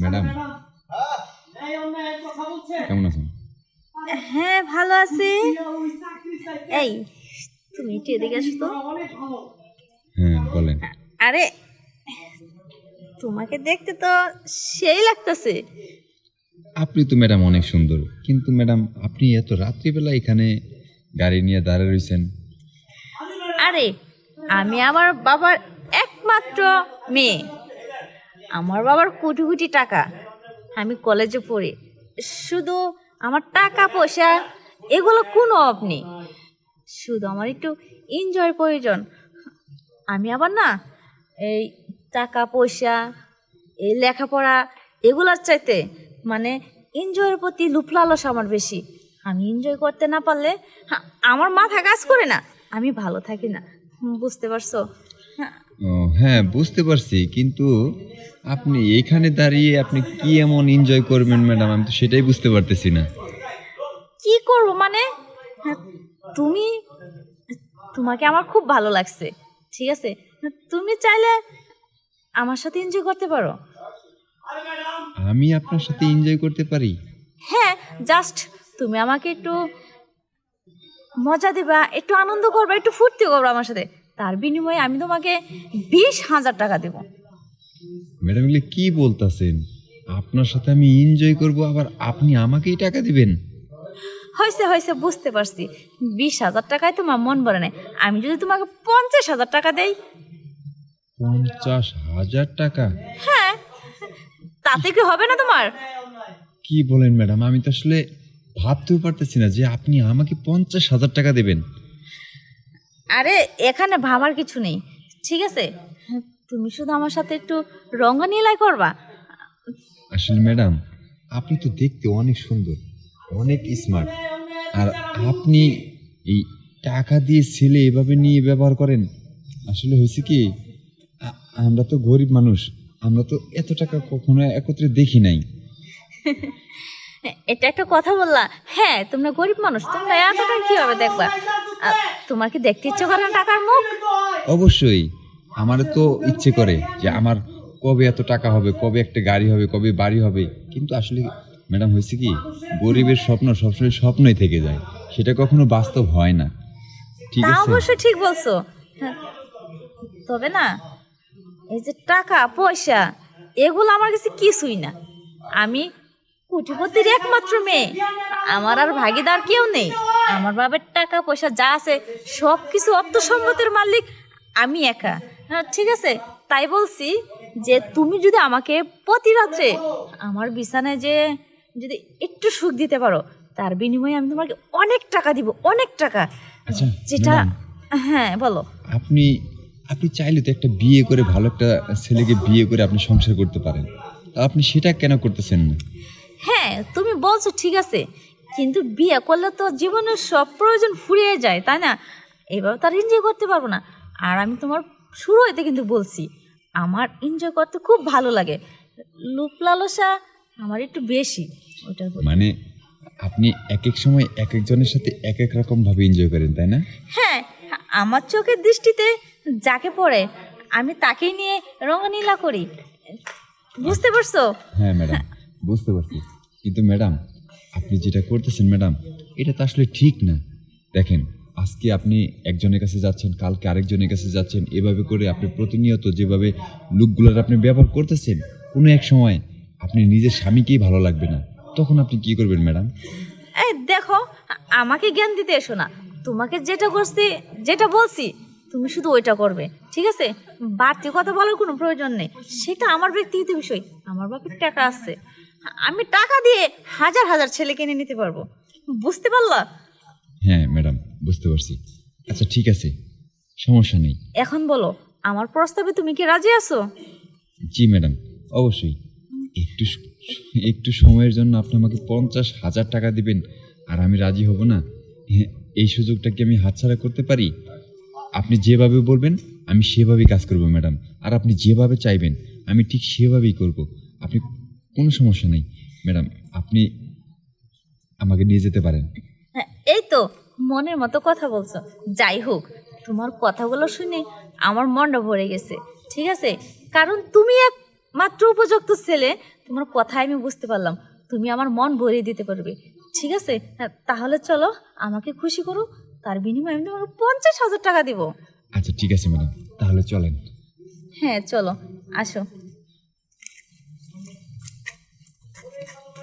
Madam. কেমন আছেন? হ্যাঁ ভালো আছি। এই তুমি একটু এদিকে আসো তো। হ্যাঁ বলেন। আরে তোমাকে দেখতে তো সেই লাগতেছে। আপনি তো ম্যাডাম অনেক সুন্দর। কিন্তু ম্যাডাম আপনি এত রাত্রিবেলা এখানে গাড়ি নিয়ে দাঁড়িয়ে রয়েছেন আরে আমি আমার বাবার একমাত্র মেয়ে। আমার বাবার কোটি কোটি টাকা আমি কলেজে পড়ি। শুধু আমার টাকা পয়সা, এগুলো কোনো অভাব নেই। শুধু আমার একটু এনজয়ের প্রয়োজন। আমি আবার না, এই টাকা পয়সা, এই লেখাপড়া, এগুলোর চাইতে মানে এনজয়ের প্রতি লুফলালস আমার বেশি। আমি এনজয় করতে না পারলে আমার মাথা কাজ করে না। আমি ভালো থাকি না। বুঝতে পারছ? ও হ্যাঁ বুঝতে পারছি কিন্তু আপনি এখানে দাঁড়িয়ে আপনি কি এমন এনজয় করবেন ম্যাডাম আমি তো সেটাই বুঝতে পারতেছি না। কি করব মানে? তুমি তোমাকে আমার খুব ভালো লাগছে ঠিক আছে? তুমি চাইলে আমার সাথে এনজয় করতে পারো। আমি আপনার সাথে এনজয় করতে পারি? হ্যাঁ জাস্ট তুমি আমাকে একটু মজা দিবা একটু আনন্দ করবা একটু ফুর্তি করবা আমার সাথে। তার বিনিময়ে আমি তোমাকে বিশ হাজার টাকা দেবো। ম্যাডাম এগুলো কি বলতেছেন? আপনার সাথে আমি এনজয় করব আবার আপনি আমাকেই টাকা দিবেন? হয়েছে হয়েছে বুঝতে পারছি। বিশ হাজার টাকায় তোমার মন ভরে নেয় আমি যদি তোমাকে পঞ্চাশ হাজার টাকা দেই? পঞ্চাশ হাজার টাকা? হ্যাঁ তাতে কি হবে না তোমার? কি বলেন ম্যাডাম আমি তো আসলে ভাবতেও পারতেছি না যে আপনি আমাকে পঞ্চাশ হাজার টাকা দেবেন। আরে এখানে ভাবার কিছু নেই ঠিক আছে? তুমি শুধু আমার সাথে একটু রঙ্গনীলাই করবা। আসলে ম্যাডাম আপনি তো দেখতে অনেক সুন্দর অনেক স্মার্ট। আর আপনি এই টাকা দিয়ে ছেলে এভাবে নিয়ে ব্যবহার করেন আসলে হয়েছে কি আমরা তো গরিব মানুষ আমরা তো এত টাকা কখনো একত্রে দেখি নাই। এটা একটা কথা বললা। হ্যাঁ তোমরা গরিব মানুষ তোমরা এত টাকা কীভাবে দেখবা? তোমার কি দেখতে ইচ্ছে করে না টাকার মুখ? অবশ্যই। আমার তো ইচ্ছে করে যে আমার কবে এত টাকা হবে কবে একটা গাড়ি হবে কবে বাড়ি হবে। কিন্তু আসলে ম্যাডাম হয়েছে কি? গরিবের স্বপ্ন সবসময় স্বপ্নই থেকে যায়। সেটা কখনো বাস্তব হয় না। ঠিক তা আছে? অবশ্য ঠিক বলছো। হ্যাঁ, তবে না এই যে টাকা পয়সা এগুলো আমার কাছে কিছুই না। আমি কোটিপতির একমাত্র মেয়ে। আমার আর ভাগিদার কেউ নেই। আমার বাবার টাকা পয়সা যা আছে সব কিছু অর্থ সম্পদের মালিক আমি একা। হ্যাঁ ঠিক আছে? তাই বলছি যে তুমি যদি আমাকে প্রতি রাত্রে আমার বিছানায় যে যদি একটু সুখ দিতে পারো তার বিনিময়ে আমি তোমাকে অনেক টাকা দিব অনেক টাকা। আচ্ছা যেটা হ্যাঁ বলো। আপনি আপনি চাইলে তো একটা বিয়ে করে ভালো একটা ছেলেকে বিয়ে করে আপনি সংসার করতে পারেন। তা আপনি সেটা কেন করতেছেন না? হ্যাঁ তুমি বলছো ঠিক আছে। কিন্তু বিয়ে করলে তো জীবনের সব প্রয়োজন ফুরিয়ে যায় তাই না? এবার তার এনজয় করতে পারব না। আর আমি তোমার শুরু হইতে কিন্তু বলছি আমার এনজয় করতে খুব ভালো লাগে। লুপ লালসা আমার একটু বেশি ওটার প্রতি। মানে আপনি এক এক সময় এক একজনের সাথে এক এক রকম ভাবে এনজয় করেন তাই না? হ্যাঁ আমার চোখের দৃষ্টিতে যাকে পড়ে আমি তাকেই নিয়ে রঙনীলা করি। বুঝতে পারছ? হ্যাঁ ম্যাডাম বুঝতে পারছি। কিন্তু ম্যাডাম আপনি যেটা করতেছেন, ম্যাডাম, এটা তো আসলে ঠিক না। দেখেন, আজকে আপনি একজনের কাছে যাচ্ছেন, কালকে আরেকজনের কাছে যাচ্ছেন, এভাবে করে আপনি প্রতিনিয়ত যেভাবে লুকগুলোর আপনি ব্যবহার করতেছেন, কোনো এক সময় আপনি নিজের স্বামীকেই ভালো লাগবে না। তখন আপনি কি করবেন, ম্যাডাম? এই দেখো, আমাকে জ্ঞান দিতে এসো না। তোমাকে যেটা করছি, যেটা বলছি, তুমি শুধু ওইটা করবে, ঠিক আছে? বাড়তি কথা বলার কোনো প্রয়োজন নেই। সেটা আমার ব্যক্তিগত বিষয়, আমার বাপের টাকা আছে। আমি টাকা দিয়ে হাজার হাজার ছেলে কিনে নিতে পারব। বুঝতে পারলা? হ্যাঁ ম্যাডাম বুঝতে পারছি। আচ্ছা ঠিক আছে। সমস্যা নেই। এখন বলো আমার প্রস্তাবে তুমি কি রাজি আছো? জি ম্যাডাম অবশ্যই। একটু একটু সময়ের জন্য আপনি আমাকে পঞ্চাশ হাজার টাকা দিবেন আর আমি রাজি হব না। হ্যাঁ, এই সুযোগটা কি আমি হাতছাড়া করতে পারি? আপনি যেভাবে বলবেন আমি সেভাবেই কাজ করব ম্যাডাম। আর আপনি যেভাবে চাইবেন আমি ঠিক সেভাবেই করব। আপনি কোনো সমস্যা নেই। ম্যাডাম আপনি আমাকে নিয়ে যেতে পারেন। হ্যাঁ, এই তো মনের মতো কথা বলছো। যাই হোক তোমার কথাগুলো শুনে আমার মনটা ভরে গেছে। ঠিক আছে? কারণ তুমি এক মাত্র উপযুক্ত ছেলে। তোমার কথায় আমি বুঝতে পারলাম। তুমি আমার মন ভরিয়ে দিতে পারবে। ঠিক আছে? হ্যাঁ, তাহলে চলো আমাকে খুশি করো। তার বিনিময়ে আমি তোমাকে পঞ্চাশ হাজার টাকা দিব। আচ্ছা ঠিক আছে ম্যাডাম। তাহলে চলেন। হ্যাঁ চলো আসো।